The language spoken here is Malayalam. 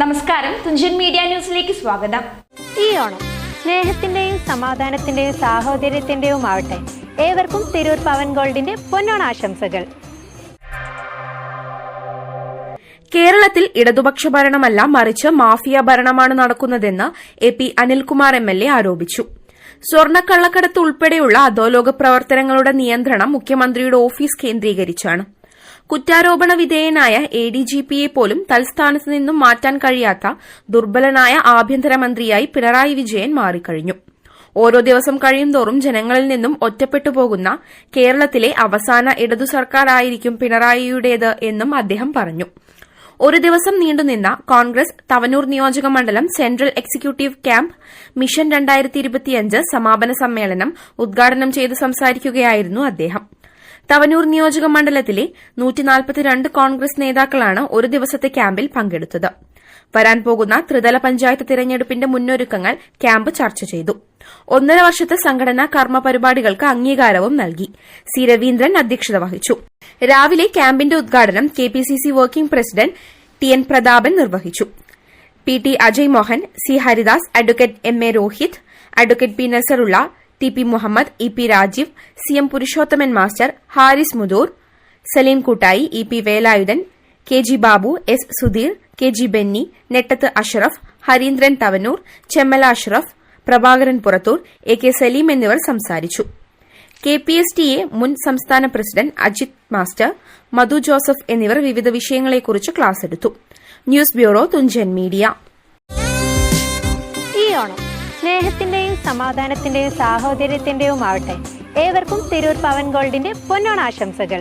നമസ്കാരം. തുഞ്ചൻ മീഡിയ ന്യൂസിലേക്ക് സ്വാഗതം. ഈ ഓണം സ്നേഹത്തിന്റെയും സമാധാനത്തിന്റെയും സാഹോദര്യത്തിന്റെയും ആവട്ടെ. ഏവർക്കും തിരൂർ പവൻ ഗോൾഡിന്റെ പൊന്നോണാശംസകൾ കേരളത്തിൽ ഇടതുപക്ഷ ഭരണമല്ല മറിച്ച് മാഫിയ ഭരണമാണ് നടക്കുന്നതെന്ന് A P Anilkumar M L A ആരോപിച്ചു. സ്വർണക്കള്ളക്കടത്ത് ഉൾപ്പെടെയുള്ള അധോലോക പ്രവർത്തനങ്ങളുടെ നിയന്ത്രണം മുഖ്യമന്ത്രിയുടെ ഓഫീസ് കേന്ദ്രീകരിച്ചാണ്. കുറ്റാരോപണ വിധേയനായ എ ഡി ജി പിയെ പോലും തൽസ്ഥാനത്ത് നിന്നും മാറ്റാൻ കഴിയാത്ത ദുർബലനായ ആഭ്യന്തരമന്ത്രിയായി പിണറായി വിജയൻ മാറിക്കഴിഞ്ഞു. ഓരോ ദിവസം കഴിയുംതോറും ജനങ്ങളിൽ നിന്നും ഒറ്റപ്പെട്ടു പോകുന്ന കേരളത്തിലെ അവസാന ഇടതു സർക്കാരായിരിക്കും പിണറായിയുടേത് എന്നും അദ്ദേഹം പറഞ്ഞു. ഒരു ദിവസം നീണ്ടുനിന്ന കോൺഗ്രസ് തവനൂർ നിയോജക മണ്ഡലം സെൻട്രൽ എക്സിക്യൂട്ടീവ് ക്യാമ്പ് മിഷൻ രണ്ടായിരത്തി സമാപന സമ്മേളനം ഉദ്ഘാടനം ചെയ്ത് സംസാരിക്കുകയായിരുന്നു അദ്ദേഹം. തവനൂർ നിയോജക മണ്ഡലത്തിലെ നൂറ്റിനാൽപ്പത്തിരണ്ട് കോൺഗ്രസ് നേതാക്കളാണ് ഒരു ദിവസത്തെ ക്യാമ്പിൽ പങ്കെടുത്തത്. വരാൻ പോകുന്ന ത്രിതല പഞ്ചായത്ത് തിരഞ്ഞെടുപ്പിന്റെ മുന്നൊരുക്കങ്ങൾ ക്യാമ്പ് ചർച്ച ചെയ്തു. ഒന്നര വർഷത്തെ സംഘടനാ കർമ്മ പരിപാടികൾക്ക് അംഗീകാരവും നൽകി. സി രവീന്ദ്രൻ അധ്യക്ഷത വഹിച്ചു. രാവിലെ ക്യാമ്പിന്റെ ഉദ്ഘാടനം K P C C working president T N Prathapan നിർവഹിച്ചു. P T Ajay Mohan C Haridas advocate M A Rohit advocate P Nasarulla T P Muhammad E P Rajeev C M Purushothaman master Haris Mudoor Saleem Koottayi E P Velayudhan K G Babu S Sudheer K G Benny Nettath Ashraf Harindran Thavanur Chemmala Ashraf Prabhakaran Purathur A K Saleem എന്നിവർ സംസാരിച്ചു. K P S T A മുൻ സംസ്ഥാന പ്രസിഡന്റ് അജിത് മാസ്റ്റർ മധു ജോസഫ് എന്നിവർ വിവിധ വിഷയങ്ങളെക്കുറിച്ച് ക്ലാസ് എടുത്തു. News bureau Thunchan media. ഈ ഓണം സമാധാനത്തിന്റെയും സാഹോദര്യത്തിന്റെയും ആവട്ടെ ഏവർക്കും തിരൂർ പവൻ ഗോൾഡിന്റെ പൊന്നോണാശംസകൾ.